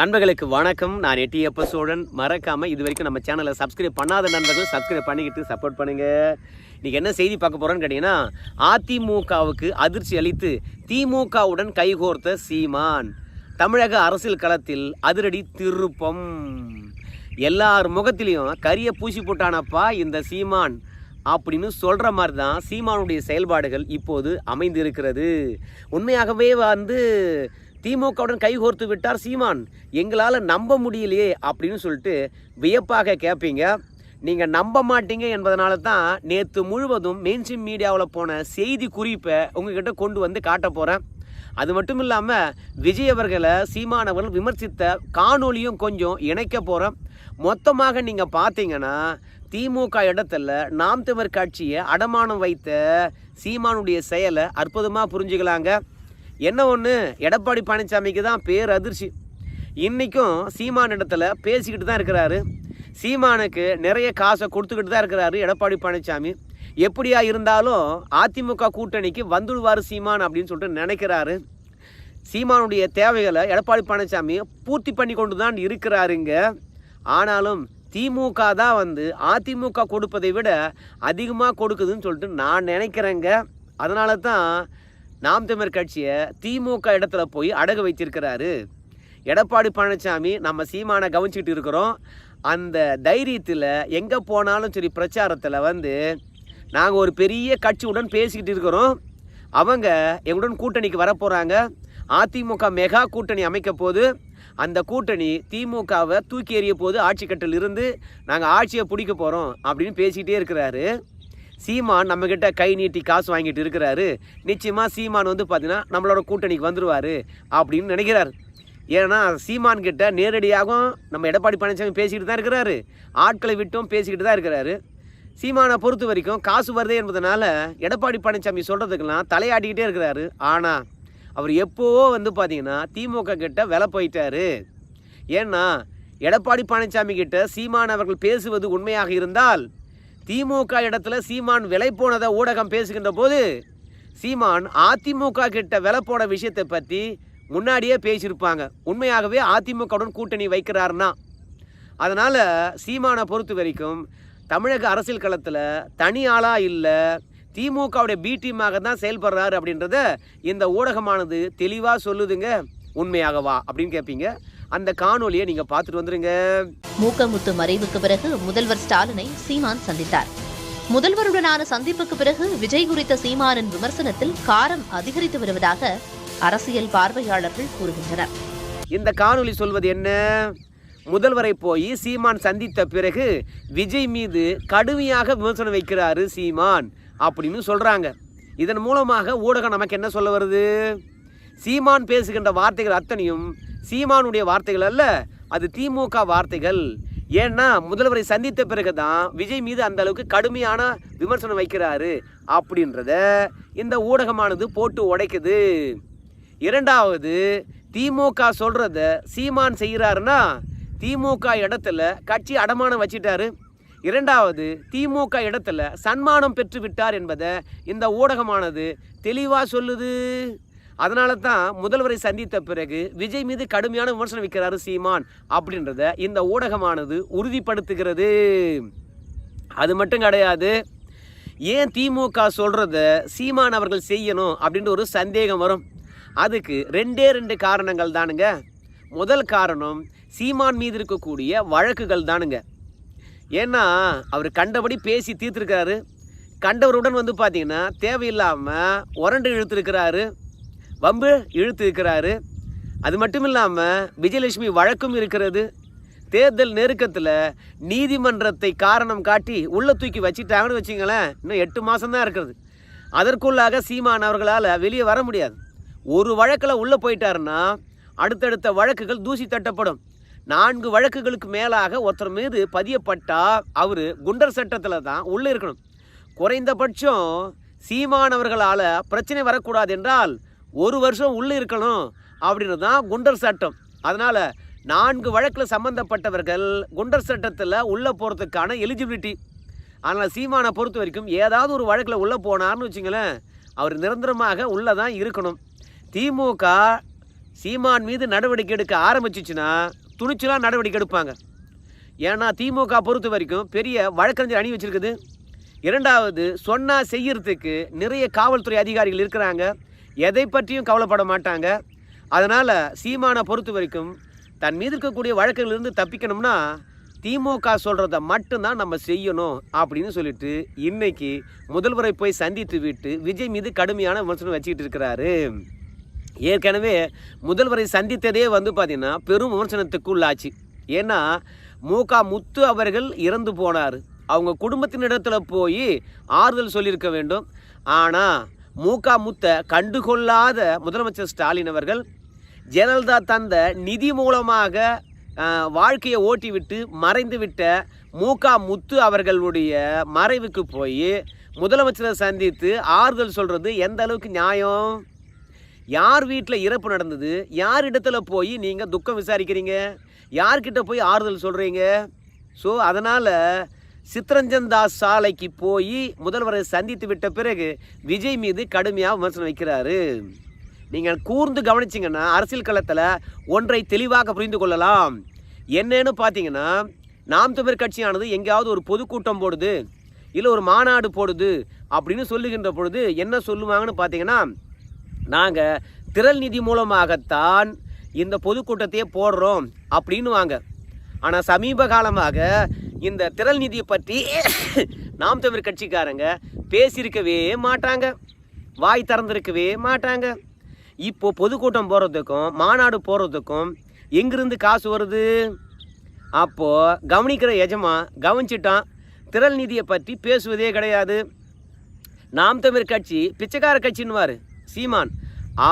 நண்பர்களுக்கு வணக்கம். நான் எட்டியப்ப சோழன். மறக்காம இது வரைக்கும் நம்ம சேனலை சப்ஸ்கிரைப் பண்ணாத நண்பர்கள் சப்ஸ்கிரைப் பண்ணிக்கிட்டு சப்போர்ட் பண்ணுங்க. இன்னைக்கு என்ன செய்தி பார்க்க போறோம்னு கேட்டீங்கன்னா அதிமுகவுக்கு அதிர்ச்சி அளித்து திமுகவுடன் கைகோர்த்த சீமான். தமிழக அரசியல் களத்தில் அதிரடி திருப்பம். எல்லார் முகத்திலையும் கரிய பூசி போட்டானப்பா இந்த சீமான் அப்படின்னு சொல்கிற மாதிரி தான் சீமானுடைய செயல்பாடுகள் இப்போது அமைந்திருக்கிறது. உண்மையாகவே வந்து திமுகவுடன் கைகோர்த்து விட்டார் சீமான். எங்களால் நம்ப முடியலையே அப்படின்னு சொல்லிட்டு வியப்பாக கேட்பீங்க நீங்கள் நம்ப மாட்டீங்க என்பதனால தான் நேற்று முழுவதும் மெயின்ஸ்ட்ரீம் மீடியாவில் போன செய்தி குறிப்பை உங்ககிட்ட கொண்டு வந்து காட்ட போகிறேன் அது மட்டும் இல்லாமல் விஜய் அவர்களை சீமான் அவர்கள் விமர்சித்த காணொலியும் கொஞ்சம் இணைக்க போகிறோம் மொத்தமாக நீங்கள் பார்த்தீங்கன்னா திமுக இடத்துல நாம் தமிழ் கட்சியை அடமானம் வைத்த சீமானுடைய செயலை அற்புதமாக புரிஞ்சுக்கலாங்க. என்ன ஒன்று எடப்பாடி பழனிசாமிக்கு தான் பேர் அதிர்ச்சி. இன்றைக்கும் சீமான் இடத்துல பேசிக்கிட்டு தான் இருக்கிறாரு. சீமானுக்கு நிறைய காசை கொடுத்துக்கிட்டு தான் இருக்கிறாரு எடப்பாடி பழனிசாமி. எப்படியா இருந்தாலும் அதிமுக கூட்டணிக்கு வந்துடுவார் சீமான் அப்படின்னு சொல்லிட்டு நினைக்கிறாரு. சீமானுடைய தேவைகளை எடப்பாடி பழனிசாமி பூர்த்தி பண்ணி கொண்டு தான் இருக்கிறாருங்க. ஆனாலும் திமுக தான் வந்து அதிமுக கொடுப்பதை விட அதிகமாக கொடுக்குதுன்னு சொல்லிட்டு நான் நினைக்கிறேங்க. அதனால தான் நாம் தமிழர் கட்சியை திமுக இடத்துல போய் அடகு வைத்திருக்கிறாரு. எடப்பாடி பழனிசாமி நம்ம சீமானை கவனிச்சிக்கிட்டு இருக்கிறோம். அந்த தைரியத்தில் எங்கே போனாலும் சரி பிரச்சாரத்தில் வந்து நாங்கள் ஒரு பெரிய கட்சியுடன் பேசிக்கிட்டு இருக்கிறோம். அவங்க எங்களுடன் கூட்டணிக்கு வரப்போகிறாங்க அதிமுக மெகா கூட்டணி அமைக்க போது அந்த கூட்டணி திமுகவை தூக்கி எறிய போது ஆட்சி கட்டில் இருந்து நாங்கள் ஆட்சியை பிடிக்க போகிறோம் அப்படின்னு பேசிக்கிட்டே இருக்கிறாரு. சீமான் நம்மக்கிட்ட கை நீட்டி காசு வாங்கிட்டு இருக்கிறாரு. நிச்சயமாக சீமான் வந்து பார்த்தீங்கன்னா நம்மளோட கூட்டணிக்கு வந்துடுவார் அப்படின்னு நினைக்கிறார். ஏன்னா சீமான் கிட்ட நேரடியாகவும் நம்ம எடப்பாடி பழனிசாமி பேசிக்கிட்டு தான் இருக்கிறாரு. ஆட்களை விட்டும் பேசிக்கிட்டு தான் இருக்கிறாரு. சீமானை பொறுத்த வரைக்கும் காசு வருதே என்பதனால எடப்பாடி பழனிசாமி சொல்கிறதுக்கெல்லாம் தலையாட்டிக்கிட்டே இருக்கிறாரு. ஆனால் அவர் எப்போவோ வந்து பார்த்தீங்கன்னா திமுக கிட்ட விலை போயிட்டாரு. ஏன்னா எடப்பாடி பழனிசாமி கிட்ட சீமான் அவர்கள் பேசுவது உண்மையாக இருந்தால் திமுக இடத்துல சீமான் விலை போனதை ஊடகம் பேசுகின்ற போது சீமான் அதிமுக கிட்ட விலை போன விஷயத்தை பற்றி முன்னாடியே பேசியிருப்பாங்க. உண்மையாகவே அதிமுகவுடன் கூட்டணி வைக்கிறாருன்னா. அதனால் சீமானை பொறுத்த வரைக்கும் தமிழக அரசியல் களத்தில் தனி ஆளாக இல்லை திமுகவுடைய பி டீமாக தான் செயல்படுறாரு அப்படின்றத இந்த ஊடகமானது தெளிவாக சொல்லுதுங்க. உண்மையாகவா? அப்படின்னு கேட்பீங்க அந்த காணொலியை நீங்கள் பார்த்துட்டு வந்துருங்க. மூக்கமுத்து மறைவுக்கு பிறகு முதல்வர் ஸ்டாலினை சீமான் சந்தித்தார். முதல்வருடனான சந்திப்புக்கு பிறகு விஜய் குறித்த சீமானின் விமர்சனத்தில் காரம் அதிகரித்து வருவதாக அரசியல் பார்வையாளர்கள் கூறுகின்றனர். இந்த காணொளி சொல்வது என்ன? முதல்வரை போய் சீமான் சந்தித்த பிறகு விஜய் மீது கடுமையாக விமர்சனம் வைக்கிறாரு சீமான் அப்படின்னு சொல்கிறாங்க இதன் மூலமாக ஊடகம் நமக்கு என்ன சொல்ல வருது? சீமான் பேசுகின்ற வார்த்தைகள் அத்தனையும் சீமானுடைய வார்த்தைகள் அல்ல அது திமுக வார்த்தைகள். ஏன்னா முதல்வரை சந்தித்த பிறகு தான் விஜய் மீது அந்த அளவுக்கு கடுமையான விமர்சனம் வைக்கிறாரு அப்படின்றத இந்த ஊடகமானது போட்டு உடைக்குது. இரண்டாவது திமுக சொல்கிறத சீமான் செய்கிறாருன்னா திமுக இடத்துல கட்சி அடமானம் வச்சிட்டாரு. இரண்டாவது திமுக இடத்துல சன்மானம் பெற்று விட்டார் என்பதை இந்த ஊடகமானது தெளிவாக சொல்லுது. அதனால தான் முதல்வரை சந்தித்த பிறகு விஜய் மீது கடுமையான விமர்சனம் வைக்கிறாரு சீமான் அப்படின்றத இந்த ஊடகமானது உறுதிப்படுத்துகிறது. அது மட்டும் கிடையாது ஏன் திமுக சொல்கிறத சீமான் அவர்கள் செய்யணும் அப்படின்ற ஒரு சந்தேகம் வரும். அதுக்கு ரெண்டே ரெண்டு காரணங்கள் தானுங்க. முதல் காரணம் சீமான் மீது இருக்கக்கூடிய வழக்குகள் தானுங்க. ஏன்னா அவர் கண்டபடி பேசி தீர்த்துருக்காரு கண்டவருடன் வந்து பார்த்தீங்கன்னா தேவையில்லாமல் உரண்டு இழுத்துருக்கிறாரு. வம்பு இழுத்து இருக்கிறாரு. அது மட்டும் இல்லாமல் விஜயலட்சுமி வழக்கும் இருக்கிறது. தேர்தல் நெருக்கத்தில் நீதிமன்றத்தை காரணம் காட்டி உள்ள தூக்கி வச்சிட்டாங்கன்னு வச்சுங்களேன் இன்னும் எட்டு மாதம்தான் இருக்கிறது. அதற்குள்ளாக சீமான் அவர்களால் வெளியே வர முடியாது. ஒரு வழக்கில் உள்ளே போயிட்டாருன்னா அடுத்தடுத்த வழக்குகள் தூசி தட்டப்படும். நான்கு வழக்குகளுக்கு மேலாக ஒருத்தர் மீது பதியப்பட்டால் அவர் குண்டர் சட்டத்தில் தான் உள்ளே இருக்கணும். குறைந்தபட்சம் சீமானவர்களால் பிரச்சனை வரக்கூடாது என்றால் ஒரு வருஷம் உள்ளே இருக்கணும் அப்படின்றது தான் குண்டர் சட்டம். அதனால் நான்கு வழக்கில் சம்பந்தப்பட்டவர்கள் குண்டர் சட்டத்தில் உள்ளே போகிறதுக்கான எலிஜிபிலிட்டி ஆனால் சீமானை பொறுத்த வரைக்கும் ஏதாவது ஒரு வழக்கில் உள்ளே போனார்னு வச்சுங்களேன் அவர் நிரந்தரமாக உள்ளே தான் இருக்கணும். திமுக சீமான் மீது நடவடிக்கை எடுக்க ஆரம்பிச்சிச்சுன்னா துணிச்சலாக நடவடிக்கை எடுப்பாங்க. ஏன்னா திமுக பொறுத்த வரைக்கும் பெரிய வழக்கறிஞர் அணி வச்சிருக்குது. இரண்டாவது சொன்னால் செய்யறதுக்கு நிறைய காவல்துறை அதிகாரிகள் இருக்கிறாங்க. எதை பற்றியும் கவலைப்பட மாட்டாங்க. அதனால் சீமானை பொறுத்த வரைக்கும் தன் மீது இருக்கக்கூடிய வழக்குகளிலிருந்து தப்பிக்கணும்னா திமுக சொல்கிறத மட்டும்தான் நம்ம செய்யணும் அப்படின்னு சொல்லிட்டு இன்னைக்கு முதல்வரை போய் சந்தித்து விட்டு விஜய் மீது கடுமையான விமர்சனம் வச்சுக்கிட்டு இருக்கிறாரு. ஏற்கனவே முதல்வரை சந்தித்ததே வந்து பார்த்திங்கன்னா பெரும் விமர்சனத்துக்குள்ளாச்சு. ஏன்னா மூகா முத்து அவர்கள் இறந்து போனார். அவங்க குடும்பத்தினிடத்தில் போய் ஆறுதல் சொல்லியிருக்க வேண்டும். ஆனால் மூகா முத்த கண்டுகொள்ளாத முதலமைச்சர் ஸ்டாலின் அவர்கள் ஜெயலலிதா தந்த நிதி மூலமாக வாழ்க்கையை ஓட்டிவிட்டு மறைந்து விட்ட மூகா முத்து அவர்களுடைய மறைவுக்கு போய் முதலமைச்சரை சந்தித்து ஆறுதல் சொல்கிறது எந்த அளவுக்கு நியாயம்? யார் வீட்டில் இறப்பு நடந்தது? யார் இடத்துல போய் நீங்கள் துக்கம் விசாரிக்கிறீங்க? யார்கிட்ட போய் ஆறுதல் சொல்கிறீங்க ஸோ அதனால் சித்ரஞ்சன் தாஸ் சாலைக்கு போய் முதல்வரை சந்தித்து விட்ட பிறகு விஜய் மீது கடுமையாக விமர்சனம் வைக்கிறாரு. நீங்கள் கூர்ந்து கவனிச்சிங்கன்னா அரசியல் களத்தில் ஒன்றை தெளிவாக புரிந்து கொள்ளலாம். என்னன்னு பார்த்தீங்கன்னா நாம் தமிழ் கட்சியானது எங்கேயாவது ஒரு பொதுக்கூட்டம் போடுது இல்லை ஒரு மாநாடு போடுது அப்படின்னு சொல்லுகின்ற பொழுது என்ன சொல்லுவாங்கன்னு பார்த்தீங்கன்னா நாங்கள் திரள் நிதி மூலமாகத்தான் இந்த பொதுக்கூட்டத்தையே போடுறோம் அப்படின்னு வாங்க ஆனால் சமீப காலமாக இந்த திரள் நிதியை பற்றி நாம் தமிழ் கட்சிக்காரங்க பேசியிருக்கவே மாட்டாங்க. வாய் திறந்திருக்கவே மாட்டாங்க. இப்போ பொதுக்கூட்டம் போகிறதுக்கும் மாநாடு போகிறதுக்கும் எங்கிருந்து காசு வருது? அப்போது கவனிக்கிற எஜமா கவனிச்சிட்டான். திரள் நிதியை பற்றி பேசுவதே கிடையாது. நாம் தமிழ் கட்சி பிச்சைக்கார கட்சின்னுவார் சீமான்.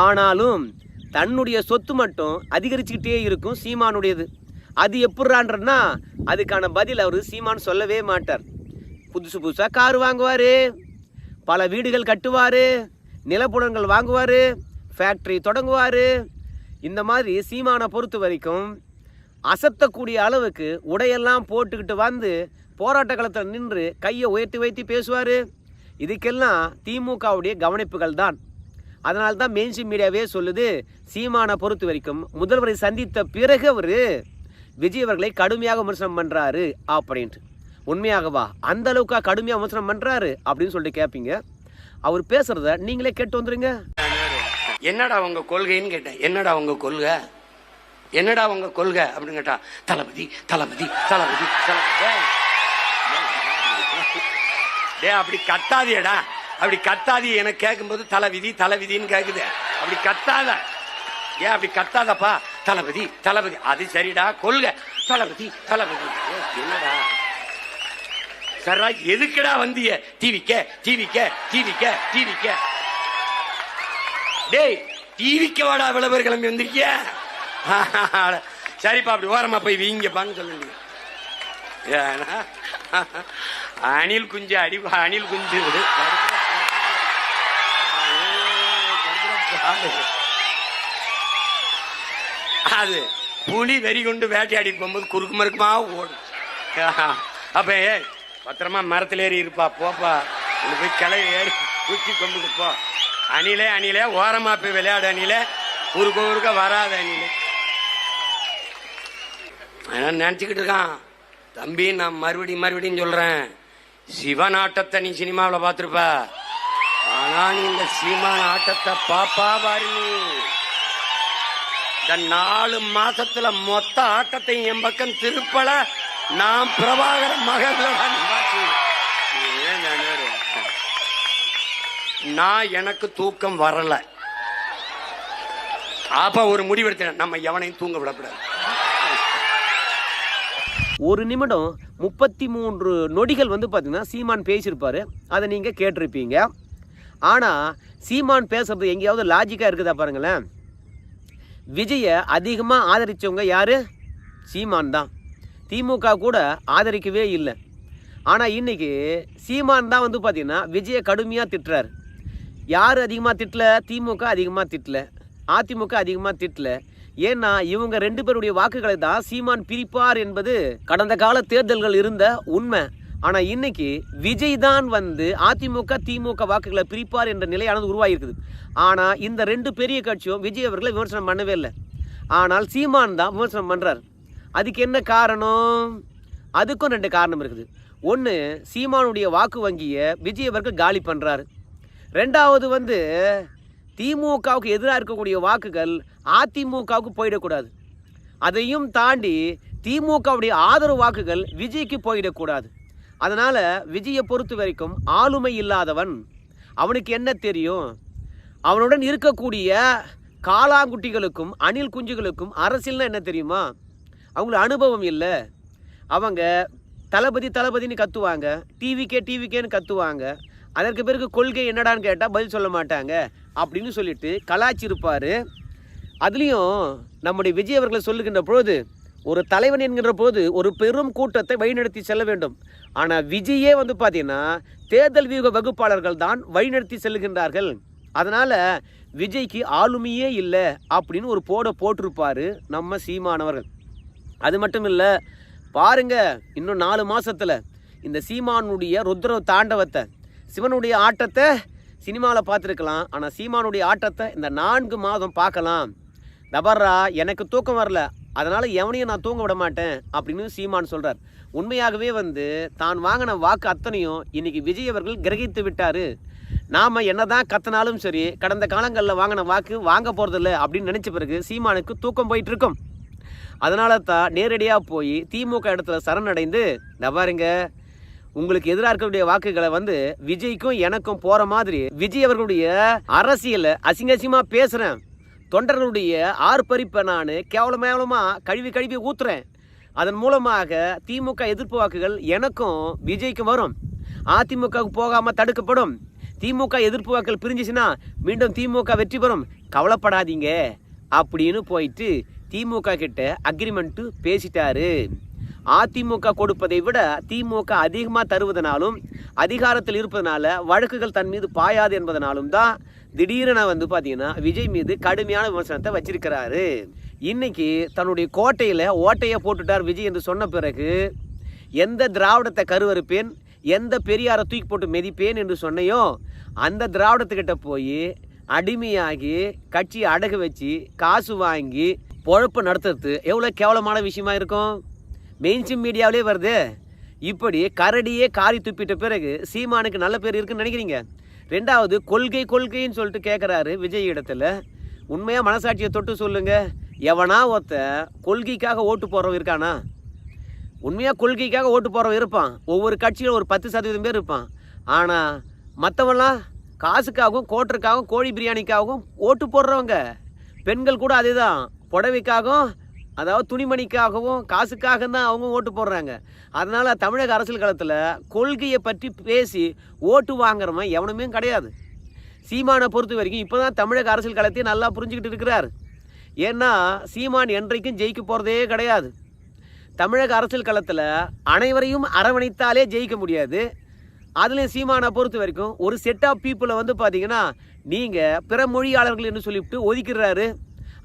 ஆனாலும் தன்னுடைய சொத்து மட்டும் அதிகரிச்சுக்கிட்டே இருக்கும் சீமானுடையது. அது எப்படிறான்றன்னா அதுக்கான பதில் அவர் சீமான் சொல்லவே மாட்டார். புதுசு புதுசாக கார் வாங்குவார் பல வீடுகள் கட்டுவார் நிலப்புலங்கள் வாங்குவார் ஃபேக்ட்ரி தொடங்குவார். இந்த மாதிரி சீமானை பொறுத்த வரைக்கும் அசத்தக்கூடிய அளவுக்கு உடையெல்லாம் போட்டுக்கிட்டு வந்து போராட்ட களத்தில் நின்று கையை உயர்த்தி உயர்த்தி பேசுவார். இதுக்கெல்லாம் திமுகவுடைய கவனிப்புகள் தான். அதனால்தான் மெயின்ஸ்ட்ரீம் மீடியாவே சொல்லுது சீமானை பொறுத்த வரைக்கும் முதல்வரை சந்தித்த பிறகு அவர் விஜய் அவர்களை கடுமையாக விமர்சனம் பண்ணுறாரு அப்படின்ட்டு. உண்மையாகவா? அந்த அளவுக்கா கடுமையாக விமர்சனம் பண்ணுறாரு அப்படின்னு சொல்லிட்டு கேட்பீங்க அவர் பேசுறத நீங்களே கேட்டு வந்துருங்க. என்னடா உங்க கொள்கைன்னு கேட்டேன். என்னடா உங்க கொள்கை? என்னடா உங்க கொள்கை அப்படின்னு கேட்டா தளபதி தளபதி தளபதி தளபதி. டே அப்படி கத்தாதியடா அப்படி கத்தாதி. எனக்கு கேட்கும்போது தலைவிதி தலைவிதின்னு கேக்குது. அப்படி கத்தாத. ஏன் அப்படி கத்தாதப்பா? தளபதி தளபதி அது சரிடா கொள்க. தளபதி தளபதி. என்னடா? சரா எதுக்குடா வந்திய? டிவிக்க டிவிக்க டிவிக்க டிவிக்க. டேய் டிவிக்க வாடா விளம்பர கிளம்பி வந்திருக்கிய? சரிப்பா அப்படி ஓரமா போய் வீங்கப்பான்னு சொல்லுங்க ஏன்னா, அணில் குஞ்சு அடி அணில் குஞ்சு விடு அது. புலி வெறி கொண்டு வேட்டையாடி போகும்போது குறுக்கு மறுக்குமா ஓடும். அப்ப ஏ பத்திரமா மரத்துல ஏறி இருப்பா போப்பா. உள்ள போய் கிளை ஏறி குச்சி கொண்டு போ. அணிலே அணிலே ஓரமா போய் விளையாடு அணிலே. குறுக்க குறுக்க வராது அணிலே. அவன் நினச்சிக்கிட்டு இருக்கான்? தம்பி நான் மறுபடியும் மறுபடியும் சொல்றேன். சிவன் ஆட்டத்தை நீ சினிமாவில் பார்த்துருப்ப. ஆனா நீ இந்த சீமான ஆட்டத்தை பாப்பா பாரு நீ. நாலு மாசத்துல மொத்த ஆட்டத்தையும் என் பக்கம் திருப்பல. நான் பிரபாகர மகள நான் எனக்கு தூக்கம் வரல. அப்ப ஒரு முடிவெடுத்தேன். நம்ம எவனையும் தூங்க விடக்கூடாது. ஒரு நிமிடம் முப்பத்தி மூன்று நொடிகள் வந்து பார்த்தீங்கன்னா சீமான் பேசியிருப்பாரு. அதை நீங்கள் கேட்டிருப்பீங்க. ஆனால் சீமான் பேசுறது எங்கேயாவது லாஜிக்காக இருக்குதா பாருங்களேன். விஜயை அதிகமாக ஆதரித்தவங்க யார்? சீமான் தான். திமுக கூட ஆதரிக்கவே இல்லை. ஆனால் இன்னைக்கு சீமான் தான் வந்து பார்த்திங்கன்னா விஜயை கடுமையாக திட்டுறாரு. யார் அதிகமாக திட்டல? திமுக அதிகமாக திட்டல. அதிமுக அதிகமாக திட்டல. ஏன்னா இவங்க ரெண்டு பேருடைய வாக்குகளை தான் சீமான் பிரிப்பார் என்பது கடந்த கால தேர்தல்கள் இருந்த உண்மை. ஆனால் இன்னைக்கு விஜய் தான் வந்து அதிமுக திமுக வாக்குகளை பிரிப்பார் என்ற நிலையானது உருவாகிருக்குது ஆனால் இந்த ரெண்டு பெரிய கட்சியும் விஜய் அவர்களை விமர்சனம் பண்ணவே இல்லை. ஆனால் சீமான் தான் விமர்சனம் பண்ணுறார் அதுக்கு என்ன காரணம்? அதுக்கும் ரெண்டு காரணம் இருக்குது. ஒன்று சீமானுடைய வாக்கு வங்கியை விஜய் அவர்கள் காலி பண்ணுறாரு ரெண்டாவது வந்து திமுகவுக்கு எதிராக இருக்கக்கூடிய வாக்குகள் அதிமுகவுக்கு போயிடக்கூடாது. அதையும் தாண்டி திமுகவுடைய ஆதரவு வாக்குகள் விஜய்க்கு போயிடக்கூடாது. அதனால் விஜயை பொறுத்த வரைக்கும் ஆளுமை இல்லாதவன் அவனுக்கு என்ன தெரியும்? அவனுடன் இருக்கக்கூடிய காளாங்குட்டிகளுக்கும் அணில் குஞ்சுகளுக்கும் அரசியல்னால் என்ன தெரியுமா? அவங்களுக்கு அனுபவம் இல்லை. அவங்க தளபதி தளபதின்னு கத்துவாங்க. டிவிக்கே டிவிக்கேன்னு கத்துவாங்க. அதற்கு பிறகு கொள்கை என்னடான்னு கேட்டால் பதில் சொல்ல மாட்டாங்க அப்படின்னு சொல்லிட்டு கலாச்சிருப்பார் அதுலேயும் நம்முடைய விஜய் அவர்களை சொல்லுகின்ற பொழுது ஒரு தலைவன் என்கின்ற போது ஒரு பெரும் கூட்டத்தை வழிநடத்தி செல்ல வேண்டும். ஆனால் விஜயே வந்து பார்த்தீங்கன்னா தேர்தல் வியூக வகுப்பாளர்கள் தான் வழிநடத்தி செல்கின்றார்கள். அதனால் விஜய்க்கு ஆளுமையே இல்லை அப்படின்னு ஒரு போட போட்டிருப்பார் நம்ம சீமானவர்கள் அது மட்டும் இல்லை பாருங்க இன்னும் நாலு மாதத்தில் இந்த சீமானுடைய ருத்ர தாண்டவத்தை சிவனுடைய ஆட்டத்தை சினிமாவில் பார்த்துருக்கலாம். ஆனால் சீமானுடைய ஆட்டத்தை இந்த நான்கு மாதம் பார்க்கலாம். தபர்ரா எனக்கு தூக்கம் வரல. அதனால் எவனையும் நான் தூங்க விட மாட்டேன் அப்படின்னு சீமான் சொல்கிறார் உண்மையாகவே வந்து தான் வாங்கின வாக்கு அத்தனையும் இன்னைக்கு விஜய் அவர்கள் கிரகித்து விட்டார். நாம் என்ன தான் கத்தினாலும் சரி கடந்த காலங்களில் வாங்கின வாக்கு வாங்க போகிறதில்ல அப்படின்னு நினச்ச பிறகு சீமானுக்கு தூக்கம் போயிட்டுருக்கும் அதனால தான் நேரடியாக போய் திமுக இடத்துல சரணடைந்து இந்த பாருங்க உங்களுக்கு எதிராக இருக்கக்கூடிய வாக்குகளை வந்து விஜய்க்கும் எனக்கும் போகிற மாதிரி விஜய் அவர்களுடைய அரசியலை அசிங்க அசிங்கமாக பேசுகிறேன் தொண்டர்களுடைய ஆர்ப்பரிப்பை நான் கேவலமேவலமா கழுவி கழுவி ஊத்துறேன். அதன் மூலமாக திமுக எதிர்ப்பு வாக்குகள் எனக்கும் விஜய்க்கும் வரும். அதிமுகவுக்கு போகாமல் தடுக்கப்படும். திமுக எதிர்ப்பு வாக்குகள் பிரிஞ்சிச்சுன்னா மீண்டும் திமுக வெற்றி பெறும். கவலைப்படாதீங்க. அப்படின்னு போயிட்டு திமுக கிட்ட அக்ரிமெண்ட்டு பேசிட்டாரு. அதிமுக கொடுப்பதை விட திமுக அதிகமாக தருவதனாலும் அதிகாரத்தில் இருப்பதனால வழக்குகள் தன் மீது பாயாது என்பதனாலும் தான் திடீரென வந்து பார்த்தீங்கன்னா விஜய் மீது கடுமையான விமர்சனத்தை வச்சிருக்கிறாரு. இன்னைக்கு தன்னுடைய கோட்டையில் ஓட்டையை போட்டுட்டார் விஜய் என்று சொன்ன பிறகு எந்த திராவிடத்தை கருவறுப்பேன் எந்த பெரியாரை தூக்கி போட்டு மெதிப்பேன் என்று சொன்னையோ அந்த திராவிடத்துக்கிட்ட போய் அடிமையாகி கட்சி அடகு வச்சு காசு வாங்கி பொழப்பு நடத்துறது எவ்வளோ கேவலமான விஷயமா இருக்கும்? மெயின்ஸ்ட்ரீம் மீடியாவிலே வருது. இப்படி கரடியே காரி துப்பிட்ட பிறகு சீமானுக்கு நல்ல பேர் இருக்குன்னு நினைக்கிறீங்க? ரெண்டாவது கொள்கை கொள்கைன்னு சொல்லிட்டு கேட்குறாரு விஜய் இடத்துல. உண்மையாக மனசாட்சியை தொட்டு சொல்லுங்க. எவனா ஒருத்த கொள்கைக்காக ஓட்டு போகிறவன் இருக்கானா? உண்மையாக கொள்கைக்காக ஓட்டு போகிறவன் இருப்பான். ஒவ்வொரு கட்சியிலும் ஒரு பத்து சதவீதம் பேர் இருப்பான். ஆனால் மற்றவெல்லாம் காசுக்காகவும் கோட்டருக்காகவும் கோழி பிரியாணிக்காகவும் ஓட்டு போடுறவங்க. பெண்கள் கூட அதே தான் புடவைக்காகவும் அதாவது துணிமணிக்காகவும் காசுக்காக தான் அவங்க ஓட்டு போடுறாங்க. அதனால் தமிழக அரசியல் களத்தில் கொள்கையை பற்றி பேசி ஓட்டு வாங்குறவன் எவனுமே கிடையாது. சீமானை பொறுத்த வரைக்கும் இப்போ தான் தமிழக அரசியல் களத்தையும் நல்லா புரிஞ்சுக்கிட்டு இருக்கிறார். ஏன்னா சீமான் என்றைக்கும் ஜெயிக்க போகிறதே கிடையாது. தமிழக அரசியல் களத்தில் அனைவரையும் அரவணைத்தாலே ஜெயிக்க முடியாது. அதுலேயும் சீமானை பொறுத்த வரைக்கும் ஒரு செட் ஆஃப் பீப்புளை வந்து பார்த்தீங்கன்னா நீங்கள் பிற மொழியாளர்கள் என்று சொல்லிவிட்டு ஒதுக்கிடுறாரு.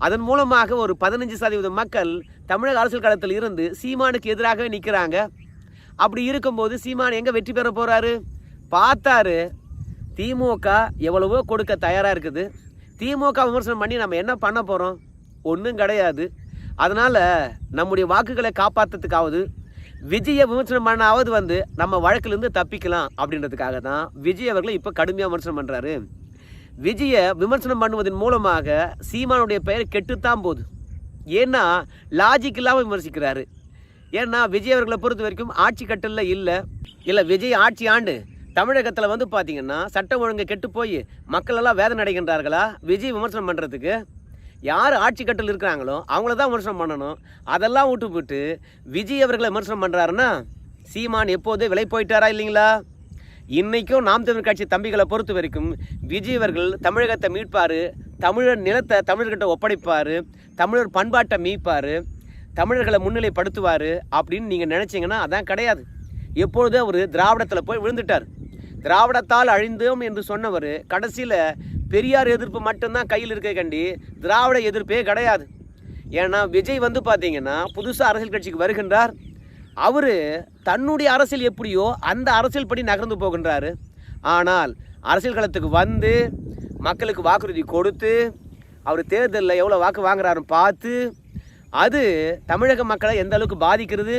அதன் மூலமாக ஒரு பதினஞ்சு சதவீத மக்கள் தமிழக அரசியல் களத்தில் இருந்து சீமானுக்கு எதிராகவே நிற்கிறாங்க அப்படி இருக்கும்போது சீமான் எங்கே வெற்றி பெற போகிறாரு பார்த்தாரு. திமுக எவ்வளவோ கொடுக்க தயாராக இருக்குது. திமுக விமர்சனம் பண்ணி நம்ம என்ன பண்ண போகிறோம் ஒன்றும் கிடையாது. அதனால் நம்முடைய வாக்குகளை காப்பாற்றுறதுக்காவது விஜயை விமர்சனம் பண்ணாவது வந்து நம்ம வழக்கிலிருந்து தப்பிக்கலாம் அப்படின்றதுக்காக தான் விஜய் அவர்களை இப்போ கடுமையாக விமர்சனம் பண்ணுறாரு விஜயை விமர்சனம் பண்ணுவதன் மூலமாக சீமானுடைய பெயர் கெட்டுத்தான் போகுது. ஏன்னா லாஜிக் இல்லாமல் விமர்சிக்கிறாரு. ஏன்னா விஜய் அவர்களை பொறுத்த வரைக்கும் ஆட்சி கட்டலில் இல்லை. இல்லை விஜய் ஆட்சி ஆண்டு தமிழகத்தில் வந்து பார்த்தீங்கன்னா சட்டம் ஒழுங்கு கெட்டு போய் மக்களெல்லாம் வேதனை அடைகின்றார்களா? விஜய் விமர்சனம் பண்ணுறதுக்கு யார் ஆட்சி கட்டில் இருக்கிறாங்களோ அவங்கள தான் விமர்சனம் பண்ணணும். அதெல்லாம் விட்டு போட்டு விஜய் அவர்களை விமர்சனம் பண்ணுறாருன்னா சீமான் எப்போதே விலை போயிட்டாரா இல்லைங்களா? இன்றைக்கும் நாம் தமிழ் கட்சி தம்பிகளை பொறுத்த வரைக்கும் விஜய் அவர்கள் தமிழகத்தை மீட்பார் தமிழர் நிலத்தை தமிழர்கிட்ட ஒப்படைப்பார் தமிழர் பண்பாட்டை மீட்பார் தமிழர்களை முன்னிலைப்படுத்துவார் அப்படின்னு நீங்கள் நினச்சிங்கன்னா அதான் கிடையாது. எப்பொழுது அவர் திராவிடத்தில் போய் விழுந்துட்டார். திராவிடத்தால் அழிந்தோம் என்று சொன்னவர் கடைசியில் பெரியார் எதிர்ப்பு மட்டும்தான் கையில் இருக்க கண்டி திராவிட எதிர்ப்பே கிடையாது. ஏன்னா விஜய் வந்து பார்த்தீங்கன்னா புதுசாக அரசியல் கட்சிக்கு வருகின்றார். அவர் தன்னுடைய அரசியல் எப்படியோ அந்த அரசியல் படி நகர்ந்து போகின்றாரு. ஆனால் அரசியல் களத்துக்கு வந்து மக்களுக்கு வாக்குறுதி கொடுத்து அவர் தேர்தலில் எவ்வளோ வாக்கு வாங்குறாருன்னு பார்த்து அது தமிழக மக்களை எந்த அளவுக்கு பாதிக்கிறது?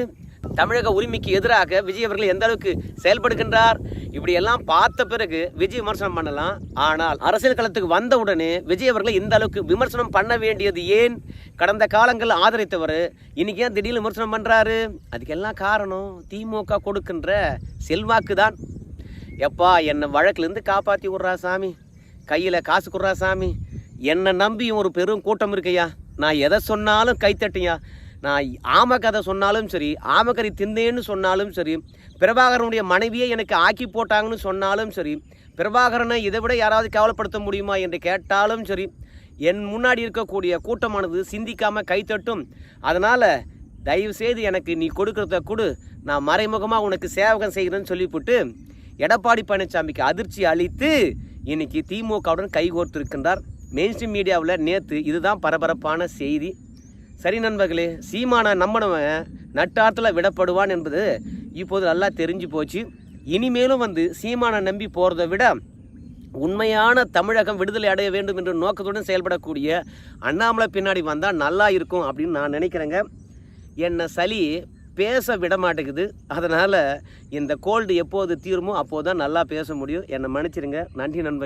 தமிழக உரிமைக்கு எதிராக விஜய் அவர்கள் எந்த அளவுக்கு செயல்படுகின்றார்? இப்படி எல்லாம் பார்த்த பிறகு விஜய் விமர்சனம் பண்ணலாம். ஆனால் அரசியல் களத்துக்கு வந்த உடனே விஜய் அவர்களை இந்த அளவுக்கு விமர்சனம் பண்ண வேண்டியது ஏன்? கடந்த காலங்களில் ஆதரித்தவர் இன்னைக்கு ஏன் திடீர்னு விமர்சனம் பண்ணுறாரு அதுக்கெல்லாம் காரணம் திமுக கொடுக்கின்ற செல்வாக்கு தான். எப்பா என்னை வழக்குலேருந்து காப்பாற்றி விட்றா சாமி. கையில் காசு கொடுறா சாமி. என்னை நம்பி ஒரு பெரும் கூட்டம் இருக்கையா நான் எதை சொன்னாலும் கைத்தட்டியா நான் ஆம கதை சொன்னாலும் சரி ஆமக்கறி தின்னேன்னு சொன்னாலும் சரி பிரபாகரனுடைய மனைவியை எனக்கு ஆக்கி போட்டாங்கன்னு சொன்னாலும் சரி பிரபாகரனை இதை விட யாராவது கேவலப்படுத்த முடியுமா என்று கேட்டாலும் சரி என் முன்னாடி இருக்கக்கூடிய கூட்டமானது சிந்திக்காமல் கைத்தட்டும் அதனால் தயவுசெய்து எனக்கு நீ கொடுக்கறத கொடு நான் மறைமுகமாக உனக்கு சேவகம் செய்கிறேன்னு சொல்லிவிட்டு எடப்பாடி பழனிசாமிக்கு அதிர்ச்சி அளித்து இன்னைக்கு திமுகவுடன் கைகோர்த்திருக்கின்றார். மெயின்ஸ்ட்ரீம் மீடியாவில் நேற்று இதுதான் பரபரப்பான செய்தி. சரி நண்பர்களே சீமானை நம்பினவன் நட்டாத்தில் விடப்படுவான் என்பது இப்போது நல்லா தெரிஞ்சு போச்சு. இனிமேலும் வந்து சீமானை நம்பி போகிறத விட உண்மையான தமிழகம் விடுதலை அடைய வேண்டும் என்ற நோக்கத்துடன் செயல்படக்கூடிய அண்ணாமலை பின்னாடி வந்தால் நல்லா இருக்கும் அப்படின்னு நான் நினைக்கிறேங்க. என்னை சளி பேச விட மாட்டேங்குது. அதனால் இந்த கோல்டு எப்போது தீருமோ அப்போது தான் நல்லா பேச முடியும். என்னை மன்னிச்சிருங்க. நன்றி நண்பர்கள்.